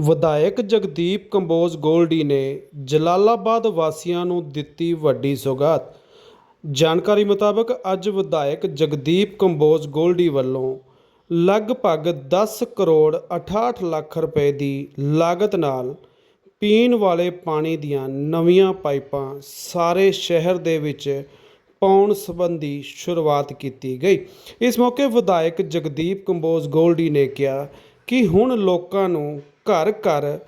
ਵਿਧਾਇਕ ਜਗਦੀਪ ਕੰਬੋਜ ਗੋਲਡੀ ਨੇ ਜਲਾਲਾਬਾਦ ਵਾਸੀਆਂ ਨੂੰ ਦਿੱਤੀ ਵੱਡੀ ਸੌਗਾਤ। ਜਾਣਕਾਰੀ ਮੁਤਾਬਕ ਅੱਜ ਵਿਧਾਇਕ ਜਗਦੀਪ ਕੰਬੋਜ ਗੋਲਡੀ ਵੱਲੋਂ ਲਗਭਗ 10 ਕਰੋੜ 68 ਲੱਖ ਰੁਪਏ ਦੀ ਲਾਗਤ ਨਾਲ ਪੀਣ ਵਾਲੇ ਪਾਣੀ ਦੀਆਂ ਨਵੀਆਂ ਪਾਈਪਾਂ ਸਾਰੇ ਸ਼ਹਿਰ ਦੇ ਵਿੱਚ ਪਾਉਣ ਸੰਬੰਧੀ ਸ਼ੁਰੂਆਤ ਕੀਤੀ ਗਈ। ਇਸ ਮੌਕੇ ਵਿਧਾਇਕ ਜਗਦੀਪ ਕੰਬੋਜ ਗੋਲਡੀ ਨੇ ਕਿਹਾ ਕਿ ਹੁਣ ਲੋਕਾਂ ਨੂੰ ਘਰ ਘਰ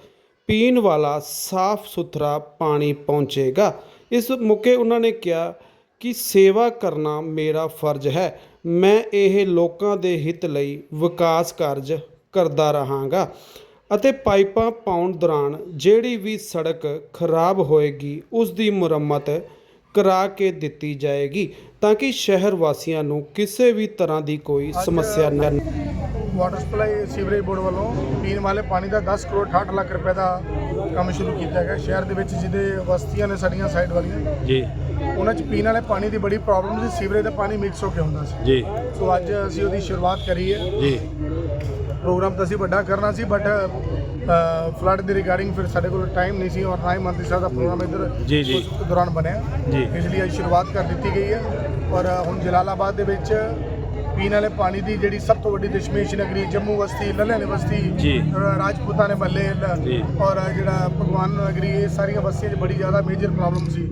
ਪੀਣ ਵਾਲਾ ਸਾਫ਼ ਸੁਥਰਾ ਪਾਣੀ ਪਹੁੰਚੇਗਾ। ਇਸ ਮੌਕੇ ਉਹਨਾਂ ਨੇ ਕਿਹਾ ਕਿ ਸੇਵਾ ਕਰਨਾ ਮੇਰਾ ਫਰਜ਼ ਹੈ। ਮੈਂ ਇਹ ਲੋਕਾਂ ਦੇ ਹਿੱਤ ਲਈ ਵਿਕਾਸ ਕਾਰਜ ਕਰਦਾ ਰਹਾਂਗਾ ਅਤੇ ਪਾਈਪਾਂ ਪਾਉਣ ਦੌਰਾਨ ਜਿਹੜੀ ਵੀ ਸੜਕ ਖਰਾਬ ਹੋਏਗੀ ਉਸ ਦੀ ਮੁਰੰਮਤ ਕਰਾ ਕੇ ਦਿੱਤੀ ਜਾਏਗੀ ਤਾਂ ਕਿ ਸ਼ਹਿਰ ਵਾਸੀਆਂ ਨੂੰ ਕਿਸੇ ਵੀ ਤਰ੍ਹਾਂ ਦੀ ਕੋਈ ਸਮੱਸਿਆ ਨਾ ਵਾਟਰ ਸਪਲਾਈ ਸੀਵਰੇਜ ਬੋਰਡ ਵੱਲੋਂ ਪੀਣ ਵਾਲੇ ਪਾਣੀ ਦਾ 10 ਕਰੋੜ 68 ਲੱਖ ਰੁਪਏ ਦਾ ਕੰਮ ਸ਼ੁਰੂ ਕੀਤਾ ਗਿਆ। ਸ਼ਹਿਰ ਦੇ ਵਿੱਚ ਜਿਹਦੇ ਬਸਤੀਆਂ ਨੇ ਸਾਡੀਆਂ ਸਾਈਡ ਵਾਲੀਆਂ ਜੀ। ਉਹਨਾਂ 'ਚ ਪੀਣ ਵਾਲੇ ਪਾਣੀ ਦੀ ਬੜੀ ਪ੍ਰੋਬਲਮ ਸੀ। ਸੀਵਰੇਜ ਦਾ ਪਾਣੀ ਮਿਕਸ ਹੋ ਕੇ ਹੁੰਦਾ ਸੀ। ਜੀ। ਸੋ ਅੱਜ ਅਸੀਂ ਉਹਦੀ ਸ਼ੁਰੂਆਤ ਕਰੀ ਹੈ ਜੀ। ਪ੍ਰੋਗਰਾਮ ਤਾਂ ਅਸੀਂ ਵੱਡਾ ਕਰਨਾ ਸੀ ਬਟ ਫਲੱਡ ਦੀ ਰਿਗਾਰਡਿੰਗ ਫਿਰ ਸਾਡੇ ਕੋਲ ਟਾਈਮ ਨਹੀਂ ਸੀ ਔਰ ਨਾ ਹੀ ਮੰਤਰੀ ਸਾਹਿਬ ਦਾ ਪ੍ਰੋਗਰਾਮ ਇੱਧਰ ਜੀ, ਜੀ। ਉਸ ਦੌਰਾਨ ਬਣਿਆ। ਜੀ। ਇਸ ਲਈ ਅੱਜ ਸ਼ੁਰੂਆਤ ਕਰ ਦਿੱਤੀ ਗਈ ਹੈ। ਔਰ ਹੁਣ ਜਲਾਲਾਬਾਦ ਦੇ ਵਿੱਚ ਪੀਣ ਵਾਲੇ ਪਾਣੀ ਦੀ ਜਿਹੜੀ ਸਭ ਤੋਂ ਵੱਡੀ ਦਸ਼ਮੇਸ਼ ਨਗਰੀ ਜੰਮੂ ਬਸਤੀ ਜੀ। ਅ, ਰਾਜਪੂਤਾਂ ਨੇ ਬੱਲੇ। ਔਰ ਜਿਹੜਾ ਭਗਵਾਨ ਨਗਰੀ ਇਹ ਸਾਰੀਆਂ ਬਸਤੀਆਂ 'ਚ ਬੜੀ ਜ਼ਿਆਦਾ ਮੇਜਰ ਪ੍ਰੋਬਲਮ ਸੀ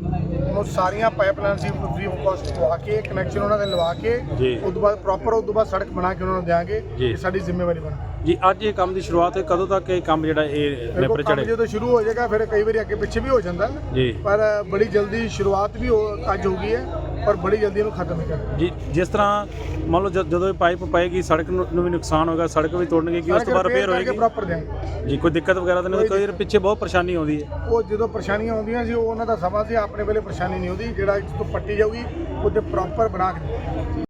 ਉਹ ਸਾਰੀਆਂ ਪਾਈਪਲਾਈਨ ਸੀ ਫ੍ਰੀ ਆਫ ਕਾਸਟ ਲਵਾ ਕੇ ਕਨੈਕਸ਼ਨ ਉਹਨਾਂ ਦੇ ਲਵਾ ਕੇ। ਉਸ ਤੋਂ ਬਾਅਦ ਪ੍ਰੋਪਰ ਉਸ ਤੋਂ ਬਾਅਦ ਸੜਕ ਬਣਾ ਕੇ ਉਹਨਾਂ ਨੂੰ ਦਿਆਂਗੇ ਜੀ। ਇਹ ਸਾਡੀ ਜ਼ਿੰਮੇਵਾਰੀ ਬਣ ਜੀ ਅੱਜ ਇਹ ਕੰਮ ਦੀ ਸ਼ੁਰੂਆਤ ਹੈ ਕਦੋਂ ਤੱਕ ਇਹ ਕੰਮ ਜਿਹੜਾ ਇਹ ਨਿਪਰ ਚੜੇ ਜਦੋਂ ਸ਼ੁਰੂ ਹੋ ਜਾਏਗਾ ਫਿਰ ਕਈ ਵਾਰੀ ਅੱਗੇ ਪਿੱਛੇ ਵੀ ਹੋ ਜਾਂਦਾ ਜੀ ਪਰ ਬੜੀ ਜਲਦੀ ਸ਼ੁਰੂਆਤ ਵੀ ਅੱਜ ਹੋ ਗਈ ਹੈ ਪਰ ਬੜੀ ਜਲਦੀ ਇਹਨੂੰ ਖਤਮ ਵੀ ਕਰਨਾ ਜੀ ਜਿਸ ਤਰ੍ਹਾਂ ਮੰਨ ਲਓ ਜਦ- ਜਦੋਂ ਇਹ ਪਾਈਪ ਪਾਏਗੀ ਸੜਕ ਨੂੰ ਨੂੰ ਵੀ ਨੁਕਸਾਨ ਹੋਏਗਾ ਸੜਕ ਵੀ ਤੋੜਨਗੇ ਕਿ ਉਸ ਤੋਂ ਬਾਅਦ ਰਿਪੇਅਰ ਹੋਏਗੀ? ਪ੍ਰੋਪਰ ਜੀ ਕੋਈ ਦਿੱਕਤ ਵਗੈਰਾ ਤਾਂ ਨਹੀਂ? ਕਈ ਪਿੱਛੇ ਬਹੁਤ ਪਰੇਸ਼ਾਨੀ ਆਉਂਦੀ ਹੈ। ਉਹ ਜਦੋਂ ਪਰੇਸ਼ਾਨੀਆਂ ਆਉਂਦੀਆਂ ਸੀ ਉਹ ਉਹਨਾਂ ਦਾ ਸਮਾਂ ਸੀ ਆਪਣੇ ਵੇਲੇ ਪਰੇਸ਼ਾਨੀ ਨਹੀਂ ਆਉਂਦੀ ਜਿਹੜਾ ਇਸ ਤੋਂ ਪੱਟੀ ਜਾਊਗੀ ਉਹਦੇ ਪ੍ਰੋਪਰ ਬਣਾ ਕੇ